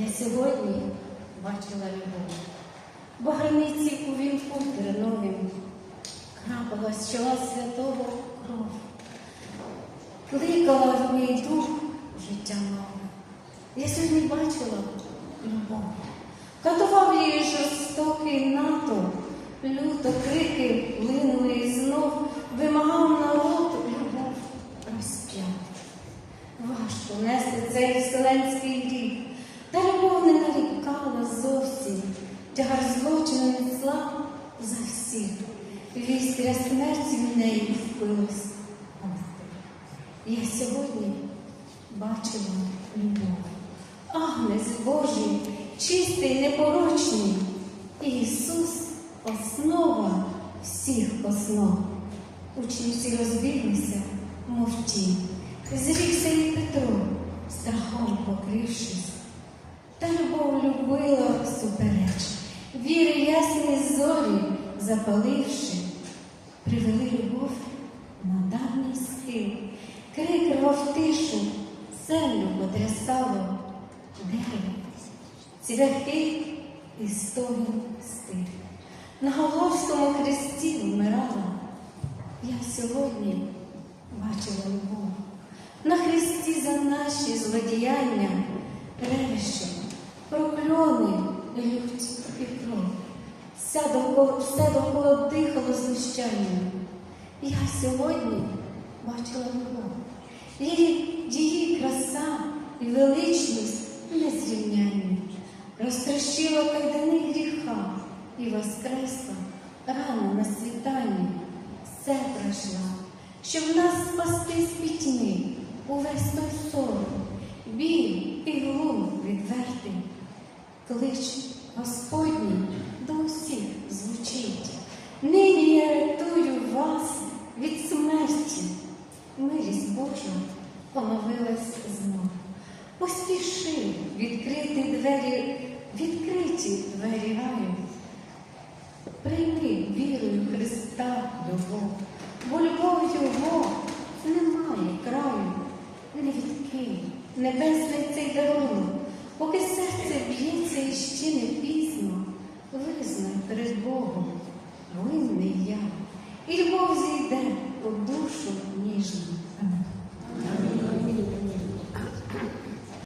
Я сьогодні бачила любов, бо у вінку терновим крапала з чола святого кров, кликала в мій дух життя нове. Я сьогодні бачила любов, катував її жорстокий натовп, люто крики линули і знов. Вимагав народ любов розп'яти. Важко нести цей вселенський гріх, та любов не нарікала зовсім, тягар злочину несла за всіх. Вістря смерті в неї впилась. Я сьогодні бачила любов. Агнець Божий, чистий, непорочний. Ісус основа всіх основ. Учні всі розбіглися, мов тінь. Зрікся і Петро, страхом покрившись. Та любов любила супереч, віри ясні зорі запаливши, привели любов на давній схил, крик рвав тишу, землю потрясало, дерево, цвяхи і стогін стих. На Головському хресті вмирала. Я сьогодні бачила любов. На хресті за наші злодіяння ревище, прокльони, лють і кров. Все довкола, все довкола дихало знущанням. Я сьогодні бачила любов. Її, її краса і величність незрівнянні. Розтрощила кайдани гріха і воскресла рано на світанні. Все пройшла, щоб нас спасти з пітьми, увесь той сором, біль і глум відвертий. Клич Господній Милість Божа поновилась знов. Поспіши відкрити двері, відкриті двері раю. Прийми вірою Христа любов, бо любов Його немає краю. Не відкинь небесний цей дарунок, поки серце б'ється і ще не пізно, визнай перед Богом, винний я, і любов зійде по душу ніжно.